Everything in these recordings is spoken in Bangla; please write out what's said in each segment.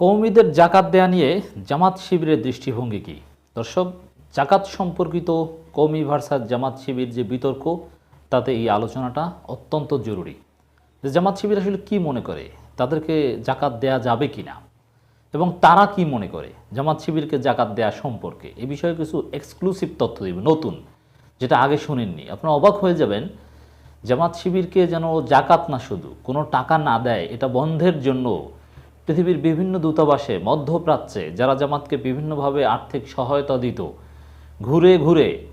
কৌমিদের জাকাত দেয়া নিয়ে জামাত শিবিরের দৃষ্টিভঙ্গি কি? দর্শক, জাকাত সম্পর্কিত কৌমি ভার্সাস জামাত শিবির যে বিতর্ক, তাতে এই আলোচনাটা অত্যন্ত জরুরি। যে জামাত শিবির আসলে কি মনে করে? তাদেরকে জাকাত দেয়া যাবে কি না এবং তারা কি মনে করে? জামাত শিবিরকে জাকাত দেয়া সম্পর্কে এ বিষয়ে কিছু এক্সক্লুসিভ তথ্য দেবে, নতুন, যেটা আগে শুনেননি। আপনারা অবাক হয়ে যাবেন, জামাত শিবিরকে যেন জাকাত না শুধু, কোনো টাকা না দেয়, এটা বন্ধের জন্য পৃথিবীর বিভিন্ন দূতাবাসে, মধ্যপ্রাচ্যে, যারা জামাতকে বিভিন্নভাবে আর্থিক সহায়তা দিত, ঘুরে ঘুরে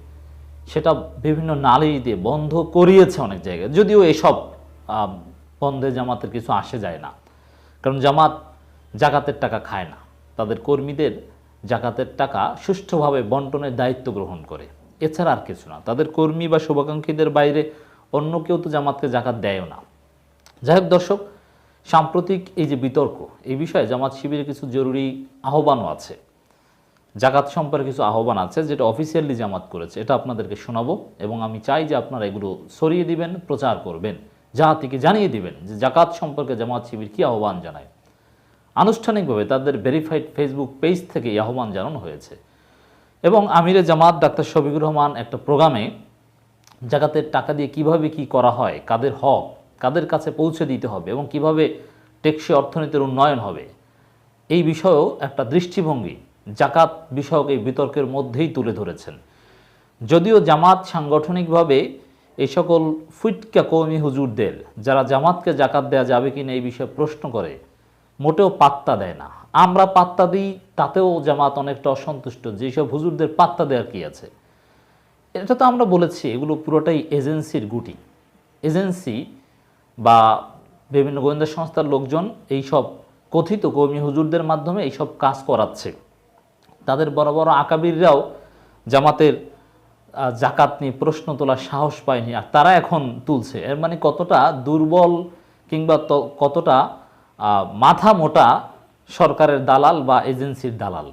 সেটা বিভিন্ন নালী দিয়ে বন্ধ করিয়েছে অনেক জায়গায়। যদিও এসব বন্ধে জামাতের কিছু আসে যায় না। কারণ জামাত জাকাতের টাকা খায় না। তাদের কর্মীদের জাকাতের টাকা সুষ্ঠুভাবে বন্টনের দায়িত্ব গ্রহণ করে। এছাড়া আর কিছু না। তাদের কর্মী বা শুভাকাঙ্ক্ষীদের বাইরে অন্য কেউ তো জামাতকে জাকাত দেয়ও না। যাই হোক দর্শক সাম্প্রতিক এই যে বিতর্ক, এই বিষয়ে জামাত শিবিরের কিছু জরুরি আহ্বানও আছে। জাকাত সম্পর্কে কিছু আহ্বান আছে যেটা অফিসিয়ালি জামাত করেছে, এটা আপনাদেরকে শোনাবো এবং আমি চাই যে আপনারা এগুলো সরিয়ে দিবেন, প্রচার করবেন, জাতিকে জানিয়ে দিবেন যে জাকাত সম্পর্কে জামাত শিবির কী আহ্বান জানায়। আনুষ্ঠানিকভাবে তাদের ভেরিফাইড ফেসবুক পেজ থেকে এই আহ্বান জানানো হয়েছে। এবং আমিরে জামাত ডাক্তার শফিকুর রহমান একটা প্রোগ্রামে জাকাতের টাকা দিয়ে কীভাবে কি করা হয়, কাদের হক কাদের কাছে পৌঁছে দিতে হবে এবং কীভাবে টেকসই অর্থনীতির উন্নয়ন হবে, এই বিষয়েও একটা দৃষ্টিভঙ্গি জাকাত বিষয়ক এই বিতর্কের মধ্যেই তুলে ধরেছেন। যদিও জামাত সাংগঠনিকভাবে এই সকল ফুটকা কৌমি হুজুরদের, যারা জামাতকে জাকাত দেওয়া যাবে কিনা এই বিষয়ে প্রশ্ন করে, মোটেও পাত্তা দেয় না। আমরা পাত্তা দিই, তাতেও জামাত অনেকটা অসন্তুষ্ট। যেসব হুজুরদের পাত্তা দেওয়ার কি আছে? এটা তো আমরা বলেছি, এগুলো পুরোটাই এজেন্সির গুটি। এজেন্সি বা বিভিন্ন গোয়েন্দা সংস্থার লোকজন এই সব কথিত কর্মী হুজুরদের মাধ্যমে এইসব কাজ করাচ্ছে। তাদের বড় বড় আকাবিররাও জামাতের জাকাত নিয়ে প্রশ্ন তোলার সাহস পায়নি আর তারা এখন তুলছে। এর মানে কতটা দুর্বল কিংবা কতটা মাথা মোটা সরকারের দালাল বা এজেন্সির দালাল।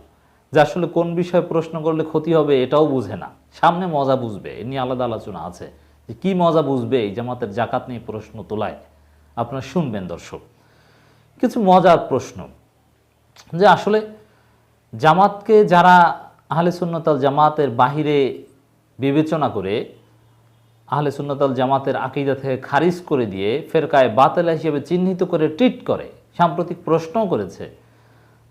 যে আসলে কোন বিষয়ে প্রশ্ন করলে ক্ষতি হবে এটাও বুঝে না। সামনে মজা বুঝবে, এ নিয়ে আলাদা আলোচনা আছে। যে কি মজা বুঝবে এই জামাতের জাকাত নিয়ে প্রশ্ন তোলায়? আপনারা শুনবেন দর্শক। কিছু মজার প্রশ্ন। যে আসলে জামাতকে যারা আহলে সুন্নতাল জামাতের বাহিরে বিবেচনা করে আহলে সুন্নতাল জামাতের আকিদা থেকে খারিজ করে দিয়ে ফেরকায় বাতেলা হিসেবে চিহ্নিত করে ট্রিট করে, সাম্প্রতিক প্রশ্নও করেছে,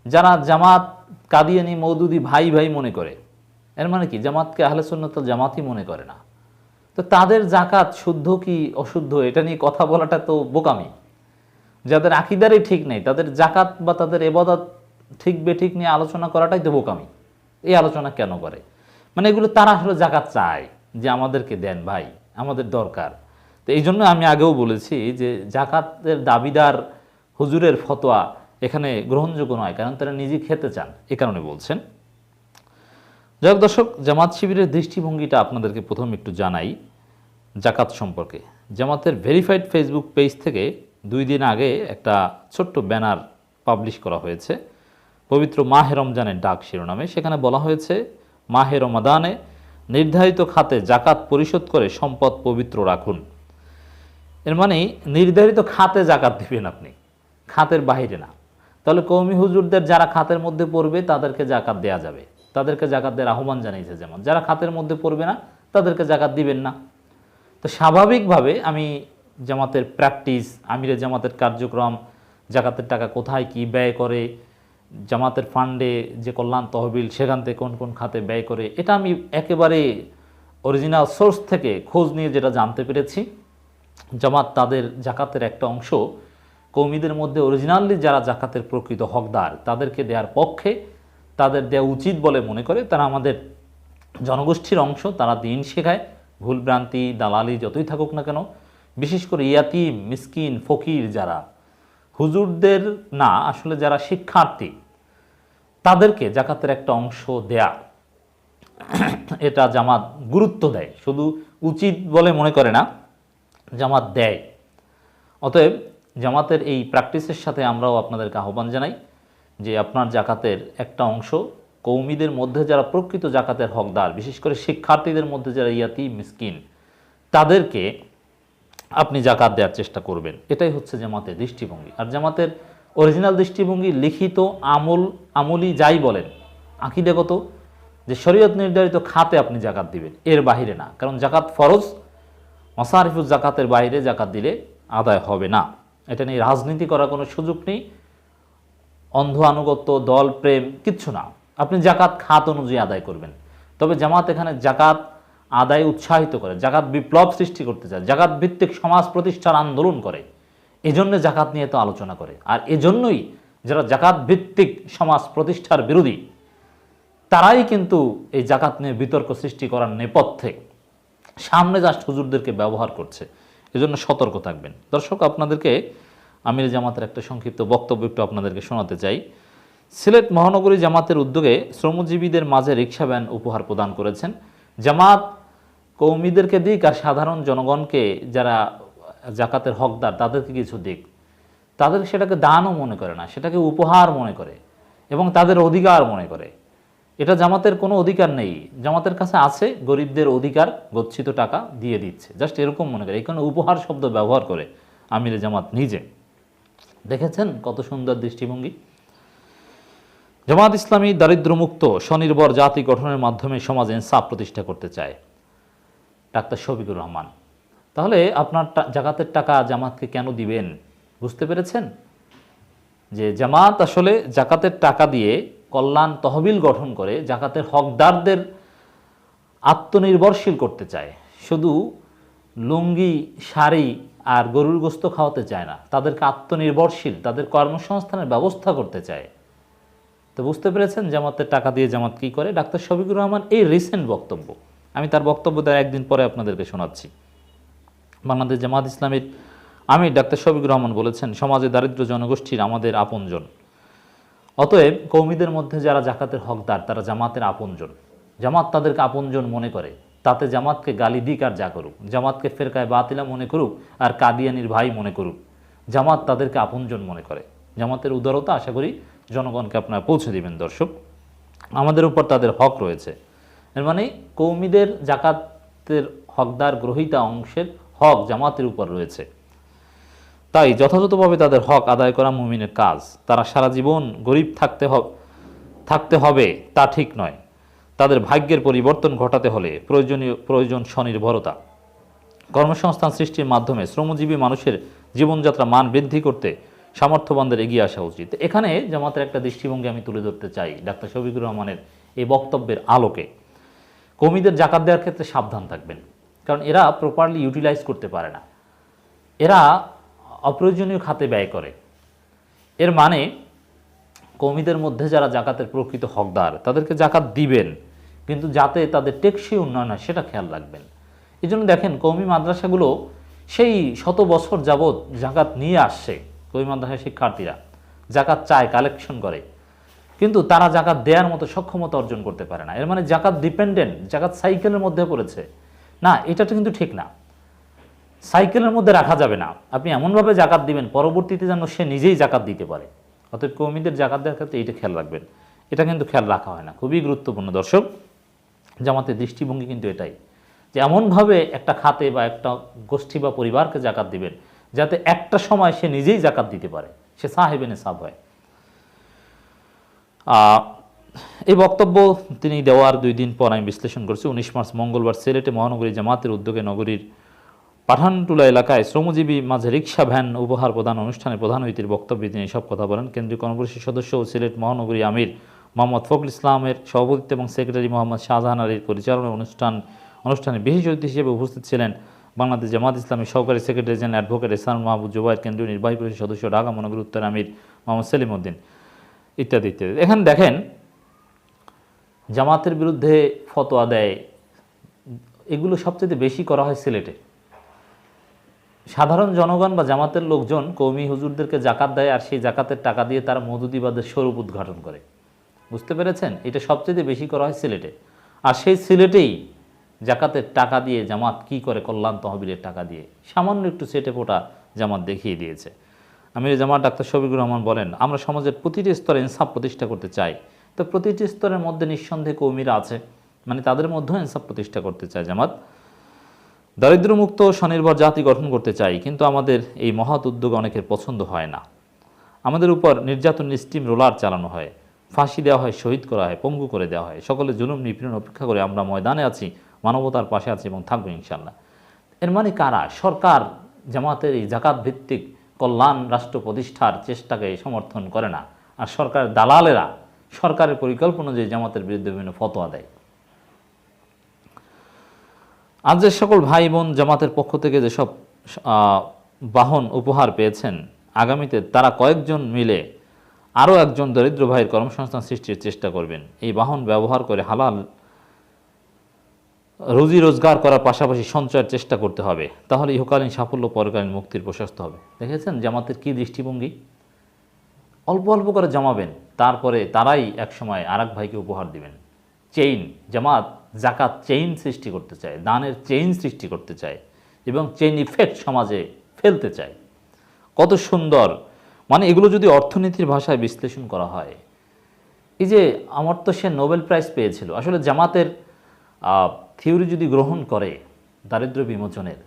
যারা জামাত কাদিয়ানি মৌদুদি ভাই ভাই মনে করে, এর মানে কি? জামাতকে আহলে সুন্নতাল জামাতই মনে করে না। তো তাদের জাকাত শুদ্ধ কি অশুদ্ধ? এটা নিয়ে কথা বলাটা তো বোকামি। যাদের আকিদারই ঠিক নেই, তাদের জাকাত বা তাদের এবাদত ঠিক বেঠিক নিয়ে আলোচনা করাটাই তো বোকামি। এই আলোচনা কেন করে? মানে এগুলো তারা আসলে জাকাত চায় যে আমাদেরকে দেন ভাই, আমাদের দরকার। তো এই জন্য আমি আগেও বলেছি যে জাকাতের দাবিদার হুজুরের ফতোয়া এখানে গ্রহণযোগ্য নয়, কারণ তারা নিজে খেতে চান। এ কারণে বলছেন। যাই দর্শক, জামাত শিবিরের দৃষ্টিভঙ্গিটা আপনাদেরকে প্রথম একটু জানাই জাকাত সম্পর্কে। জামাতের ভেরিফাইড ফেসবুক পেজ থেকে দুই দিন আগে একটা ছোট্ট ব্যানার পাবলিশ করা হয়েছে। পবিত্র মাহে রমজানের ডাক শিরোনামে। সেখানে বলা হয়েছে, মাহে রমাদানে নির্ধারিত খাতে জাকাত পরিশোধ করে সম্পদ পবিত্র রাখুন। এর মানে নির্ধারিত খাতে জাকাত দিবেন আপনি। খাতের বাইরে না। তাহলে কৌমি হুজুরদের যারা খাতের মধ্যে পড়বে, তাদেরকে জাকাত দেয়া যাবে। তাদেরকে জাকাত দেওয়ার আহ্বান জানিয়েছে যেমন। যারা খাতের মধ্যে পড়বে না, তাদেরকে জাকাত দিবেন না। তো স্বাভাবিকভাবে আমি জামাতের প্র্যাকটিস আমিরে জামাতের কার্যক্রম, জাকাতের টাকা কোথায় কি ব্যয় করে, জামাতের ফান্ডে যে কল্যাণ তহবিল, সেখান থেকে কোন কোন খাতে ব্যয় করে, এটা আমি একেবারে অরিজিনাল সোর্স থেকে খোঁজ নিয়ে যেটা জানতে পেরেছি। জামাত তাদের জাকাতের একটা অংশ কৌমিদের মধ্যে অরিজিনালি যারা জাকাতের প্রকৃত হকদার, তাদেরকে দেওয়ার পক্ষে তাদের দেওয়া উচিত বলে মনে করে তারা আমাদের জনগোষ্ঠীর অংশ, তারা দিন শেখায়, ভুলভ্রান্তি, দালালি যতই থাকুক না কেন, বিশেষ করে ইয়াতিম, মিসকিন, ফকির যারা, হুজুরদের না, আসলে যারা শিক্ষার্থী, তাদেরকে জাকাতের একটা অংশ দেয়া, এটা জামাত গুরুত্ব দেয়, শুধু উচিত বলে মনে করে না, জামাত দেয়। অতএব জামাতের এই প্র্যাকটিসের সাথে আমরাও আপনাদেরকে আহ্বান জানাই যে আপনার জাকাতের একটা অংশ কৌমিদের মধ্যে যারা প্রকৃত জাকাতের হকদার, বিশেষ করে শিক্ষার্থীদের মধ্যে যারা ইয়াতি মিসকিন, তাদেরকে আপনি জাকাত দেওয়ার চেষ্টা করবেন। এটাই হচ্ছে জামাতের দৃষ্টিভঙ্গি। আর জামাতের অরিজিনাল দৃষ্টিভঙ্গি, লিখিত আমল, আমলি যাই বলেন, আকিদাগত যে শরীয়ত নির্ধারিত খাতে আপনি জাকাত দিবেন, এর বাহিরে না। কারণ জাকাত ফরজ, মসারিফুজ জাকাতের বাইরে জাকাত দিলে আদায় হবে না। এটা নিয়ে রাজনীতি করার কোনো সুযোগ নেই। অন্ধ আনুগত্য, দল, প্রেম, কিচ্ছু না। আপনি জাকাত খাত অনুযায়ী আদায় করবেন। তবে জামাত এখানে জাকাত আদায় উৎসাহিত করে, জাকাত বিপ্লব সৃষ্টি করতে চায়, জাকাত ভিত্তিক সমাজ প্রতিষ্ঠার আন্দোলন করে। এজন্য জাকাত নিয়ে তো আলোচনা করে। আর এজন্যই যারা জাকাত ভিত্তিক সমাজ প্রতিষ্ঠার বিরোধী, তারাই কিন্তু এই জাকাত নিয়ে বিতর্ক সৃষ্টি করার নেপথ্যে। সামনে জাস্ট হুজুরদেরকে ব্যবহার করছে। এজন্য সতর্ক থাকবেন। দর্শক, আপনাদেরকে আমির জামাতের একটা সংক্ষিপ্ত বক্তব্য একটু আপনাদেরকে শোনাতে চাই। সিলেট মহানগরী জামাতের উদ্যোগে শ্রমজীবীদের মাঝে রিক্সা ভ্যান উপহার প্রদান করেছেন। জামাত কৌমিদেরকে দিক আর সাধারণ জনগণকে যারা জাকাতের হকদার, তাদেরকে কিছু দিক। তাদের সেটাকে দানও মনে করে না, সেটাকে উপহার মনে করে এবং তাদের অধিকার মনে করে। এটা জামাতের কোনো অধিকার নেই। জামাতের কাছে আছে, গরিবদের অধিকার, গচ্ছিত টাকা দিয়ে দিচ্ছে। জাস্ট এরকম মনে করে এখানে উপহার শব্দ ব্যবহার করে আমির জামাত নিজে। দেখেছেন কত সুন্দর দৃষ্টিভঙ্গি? জামাত ইসলামী দারিদ্র্যমুক্ত, স্বনির্ভর জাতি গঠনের মাধ্যমে সমাজে ইনসাফ প্রতিষ্ঠা করতে চায়। ডাক্তার শফিকুর রহমান, তাহলে আপনার জাকাতের টাকা জামাতকে কেন দিবেন? বুঝতে পেরেছেন? যে জামাত আসলে জাকাতের টাকা দিয়ে কল্যাণ তহবিল গঠন করে জাকাতের হকদারদের আত্মনির্ভরশীল করতে চায়। শুধু লুঙ্গি, শাড়ি আর গরুর গোস্ত খাওয়াতে চায় না। তাদেরকে আত্মনির্ভরশীল, তাদের কর্মসংস্থানের ব্যবস্থা করতে চায়। তো বুঝতে পেরেছেন জামাতের টাকা দিয়ে জামাত কী করে? ডাক্তার শফিকুর রহমান এই রিসেন্ট বক্তব্য। আমি তার বক্তব্য দেওয়ার একদিন পরে আপনাদেরকে শোনাচ্ছি। বাংলাদেশ জামাত ইসলামীর আমি ডাক্তার শফিকুর রহমান বলেছেন, সমাজে দারিদ্র জনগোষ্ঠীর আমাদের আপনজন। অতএব কৌমিদের মধ্যে যারা জাকাতের হকদার, তারা জামাতের আপনজন। জামাত তাদেরকে আপনজন মনে করে। তাতে জামাতকে গালি দিক আর যা করুক। জামাতকে ফেরকায় বাতিলা মনে করুক আর কাদিয়ানির ভাই মনে করুক। জামাত তাদেরকে আপনজন মনে করে। জামাতের উদারতা আশা করি জনগণকে আপনারা পৌঁছে দিবেন, দর্শক। আমাদের উপর তাদের হক রয়েছে। এর মানে কৌমিদের জাকাতের হকদার গ্রহীতা অংশের হক জামাতের উপর রয়েছে। তাই যথাযথভাবে তাদের হক আদায় করা মুমিনের কাজ। তারা সারা জীবন গরিব থাকতে হবে থাকতে হবে, তা ঠিক নয়। তাদের ভাগ্যের পরিবর্তন ঘটাতে হলে প্রয়োজনীয় প্রয়োজন স্বনির্ভরতা। কর্মসংস্থান সৃষ্টির মাধ্যমে শ্রমজীবী মানুষের জীবনযাত্রা মান বৃদ্ধি করতে সামর্থ্যবানদের এগিয়ে আসা উচিত। এখানে জামাতের একটা দৃষ্টিভঙ্গি আমি তুলে ধরতে চাই ডাক্তার শফিকুর রহমানের এই বক্তব্যের আলোকে। কর্মীদের জাকাত দেওয়ার ক্ষেত্রে সাবধান থাকবেন, কারণ এরা প্রপারলি ইউটিলাইজ করতে পারে না। এরা অপ্রয়োজনীয় খাতে ব্যয় করে। এর মানে কৌমিদের মধ্যে যারা জাকাতের প্রকৃত হকদার, তাদেরকে জাকাত দিবেন। কিন্তু যাতে তাদের টেকসই উন্নয়ন হয়, সেটা খেয়াল রাখবেন। এই জন্য দেখেন, কৌমি মাদ্রাসাগুলো সেই শত বছর যাবৎ জাকাত নিয়ে আসছে কৌমি মাদ্রাসার শিক্ষার্থীরা। জাকাত চায় কালেকশন করে। কিন্তু তারা জাকাত দেওয়ার মতো সক্ষমতা অর্জন করতে পারে না। এর মানে জাকাত ডিপেন্ডেন্ট জাকাত সাইকেলের মধ্যে পড়েছে। না, এটা তো কিন্তু ঠিক না। সাইকেলের মধ্যে রাখা যাবে না। আপনি এমনভাবে জাকাত দিবেন, পরবর্তীতে যেন সে নিজেই জাকাত দিতে পারে। অতএব কর্মীদের জাকাত দেওয়ার ক্ষেত্রে এটা খেয়াল রাখবেন। এটা কিন্তু খেয়াল রাখা হয় না। খুবই গুরুত্বপূর্ণ। দর্শক জামাতের দৃষ্টিভঙ্গি কিন্তু এটাই যে এমনভাবে একটা খাতে বা একটা গোষ্ঠী বা পরিবারকে জাকাত দিবেন, যাতে একটা সময় সে নিজেই জাকাত দিতে পারে। সে সাহেবে নেশাব হয়। এই বক্তব্য তিনি দেওয়ার দুই দিন পর আমি বিশ্লেষণ করছি। উনিশ মার্চ, মঙ্গলবার সিলেটে মহানগরী জামাতের উদ্যোগে নগরীর পাঠানটুলা এলাকায় শ্রমজীবী মাঝে রিক্সা, ভ্যান, উপহার প্রদান অনুষ্ঠানে প্রধান অতিথির বক্তব্যে তিনি সব কথা বলেন। কেন্দ্রীয় কর্মপরিষদ সদস্য ও সিলেট মহানগরী আমির মোহাম্মদ ফখরুল ইসলামের সভাপতিত্ব এবং সেক্রেটারি মোহাম্মদ শাহজাহান আলীর পরিচালনা অনুষ্ঠান, অনুষ্ঠানে বিশেষ অতিথি হিসেবে উপস্থিত ছিলেন বাংলাদেশ জামাত ইসলামী সহকারী secretary general advocate Ehsan Mahbub Zubair কেন্দ্রীয় নির্বাহী পরিষদ সদস্য ঢাকা মহানগরী উত্তর আমির মোহাম্মদ সেলিম উদ্দিন ইত্যাদি ইত্যাদি। এখানে দেখেন, জামাতের বিরুদ্ধে ফতোয়া দেয়, এগুলো সবচেয়ে বেশি করা হয় সিলেটে। সাধারণ জনগণ বা জামাতের লোকজন কৌমি হুজুরদেরকে জাকাত দেয় আর সেই জাকাতের টাকা দিয়ে তারা মধুদিবাদের স্বরূপ উদ্ঘাটন করে। বুঝতে পেরেছেন? এটা সবচেয়ে বেশি করা হয় সিলেটে। আর সেই সিলেটেই জাকাতের টাকা দিয়ে জামাত কি করে কল্যাণ তহবিলের টাকা দিয়ে? সামান্য একটু সেটে ফোটা জামাত দেখিয়ে দিয়েছে। আমির জামাত ডাক্তার শফিকুর রহমান বলেন, আমরা সমাজের প্রতিটি স্তরে ইনসাফ প্রতিষ্ঠা করতে চাই। তো প্রতিটি স্তরের মধ্যে নিঃসন্দেহে কৌমিরা আছে। মানে তাদের মধ্যেও ইনসাফ প্রতিষ্ঠা করতে চায় জামাত। দারিদ্র্যমুক্ত স্বনির্ভর জাতি গঠন করতে চাই, কিন্তু আমাদের এই মহৎ উদ্যোগ অনেকের পছন্দ হয় না। আমাদের উপর নির্যাতন স্টিম রোলার চালানো হয়। ফাঁসি দেওয়া হয়, শহীদ করা হয়, পঙ্গু করে দেওয়া হয়। সকলে জুলুম, নিপীড়ন অপেক্ষা করে আমরা ময়দানে আছি, মানবতার পাশে আছি এবং থাকব ইনশাল্লাহ এর মানে কারা? সরকার জামাতের এই জাকাত ভিত্তিক কল্যাণ রাষ্ট্র প্রতিষ্ঠার চেষ্টাকে সমর্থন করে না। আর সরকারের দালালেরা সরকারের পরিকল্পনা যে জামাতের বিরুদ্ধে বিভিন্ন ফতোয়া দেয়। আজ যে সকল ভাই বোন জামাতের পক্ষ থেকে যেসব বাহন উপহার পেয়েছেন, আগামীতে তারা কয়েকজন মিলে আরও একজন দরিদ্র ভাইয়ের কর্মসংস্থান সৃষ্টির চেষ্টা করবেন। এই বাহন ব্যবহার করে হালাল রুজি রোজগার করার পাশাপাশি সঞ্চয়ের চেষ্টা করতে হবে। তাহলে ইহকালীন সাফল্য, পরকালীন মুক্তির প্রশস্ত হবে। দেখেছেন জামাতের কি দৃষ্টিভঙ্গি? অল্প অল্প করে জমাবেন, তারপরে তারাই একসময় এক ভাইকে উপহার দিবেন। চেইন, জামাত জাকাত চেইন সৃষ্টি করতে চায়, দানের চেইন সৃষ্টি করতে চায় এবং চেইন ইফেক্ট সমাজে ফেলতে চায়। কত সুন্দর মানে এগুলো যদি অর্থনীতির ভাষায় বিশ্লেষণ করা হয়, এই যে আমার তো সে নোবেল প্রাইজ পেয়েছিল, আসলে জামাতের থিওরি যদি গ্রহণ করে দারিদ্র বিমোচনের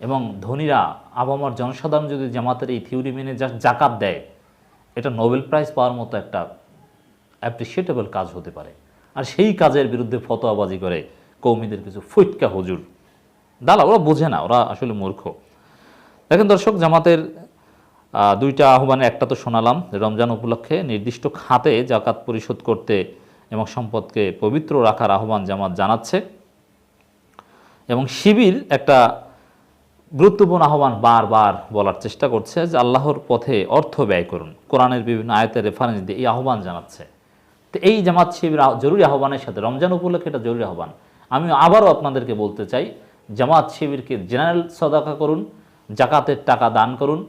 এবং ধনীরা, আবামার জনসাধারণ যদি জামাতের এই থিওরি মেনে জাকাত দেয়, এটা নোবেল প্রাইজ পাওয়ার মতো একটা অ্যাপ্রিসিয়েটেবল কাজ হতে পারে। আর সেই কাজের বিরুদ্ধে ফতোয়াবাজি করে কৌমিদের কিছু ফুটকা হুজুর। দালা ওরা বোঝে না, ওরা আসলে মূর্খ। দেখেন দর্শক, জামাতের দুইটা আহ্বানে একটা তো শোনালাম, রমজান উপলক্ষে নির্দিষ্ট খাতে জাকাত পরিশোধ করতে এবং সম্পদকে পবিত্র রাখার আহ্বান জামাত জানাচ্ছে। এবং শিবির একটা গুরুত্বপূর্ণ আহ্বান বারবার বলার চেষ্টা করছে যে আল্লাহর পথে অর্থ ব্যয় করুন। কোরআনের বিভিন্ন আয়তের রেফারেন্স দিয়ে এই আহ্বান জানাচ্ছে। তো এই জামাত শিবির জরুরি আহ্বানের সাথে রমজান উপলক্ষে এটা জরুরি আহ্বান। আমি আবারও আপনাদেরকে বলতে চাই, জামাত শিবিরকে জেনারেল সদাকা করুন, জাকাতের টাকা দান করুন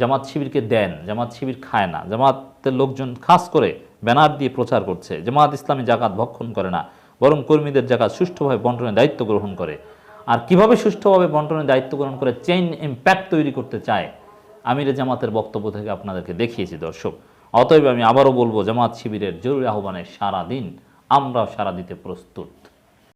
জামাত শিবিরকে দেন, জামাত শিবির খায় না। জামাতের লোকজন খাস করে ব্যানার দিয়ে প্রচার করছে। জামাত ইসলামী জাকাত ভক্ষণ করে না, বরং কর্মীদের জাকাত সুষ্ঠুভাবে বন্টনের দায়িত্ব গ্রহণ করে। আর কীভাবে সুষ্ঠুভাবে বন্টনের দায়িত্ব গ্রহণ করে? চেইন ইম্প্যাক্ট তৈরি করতে চায়। আমিরে জামাতের বক্তব্য থেকে আপনাদেরকে দেখিয়েছি, দর্শক। অতএব আমি আবারও বলব, জামাত শিবিরের জরুরি আহ্বানে সারা দিন, আমরাও সারা দিতে প্রস্তুত।